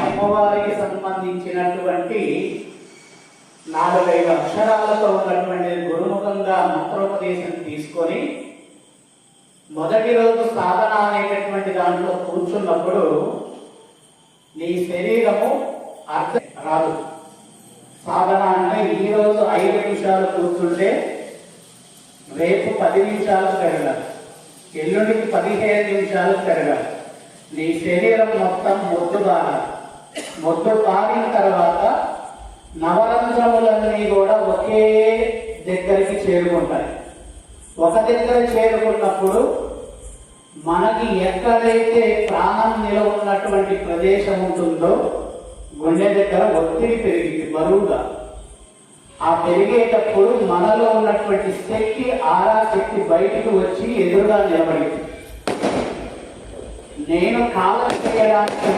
అమ్మవారికి సంబంధించినటువంటి నాలుగైదు అక్షరాలతో ఉన్నటువంటి గురుముఖంగా మంత్రోపదేశం తీసుకొని మొదటి రోజు సాధన అనేటటువంటి దాంట్లో కూర్చున్నప్పుడు నీ శరీరము అర్థం రాదు. సాధన అంటే ఈ రోజు ఐదు నిమిషాలు కూర్చుంటే రేపు పది నిమిషాలు పెరగాలి. ఎల్లుండికి పదిహేను నిమిషాలు పెరగాలి. నీ శరీరం మొత్తం మొద్దు బారాలి మొద్దు బారిన తర్వాత నవరంధ్రములన్నీ కూడా ఒకే దగ్గరికి చేరుకుంటాయి. ఒక దగ్గర చేరుకున్నప్పుడు మనకి ఎక్కడైతే ప్రాణం నిలవున్నటువంటి ప్రదేశం ఉంటుందో గుండె దగ్గర ఒత్తిడి పెరిగింది బరువుగా. ఆ పెరిగేటప్పుడు మనలో ఉన్నటువంటి శక్తి ఆరా శక్తి బయటకు వచ్చి ఎదురుగా నిలబడింది. నేను కాలం చేయడానికి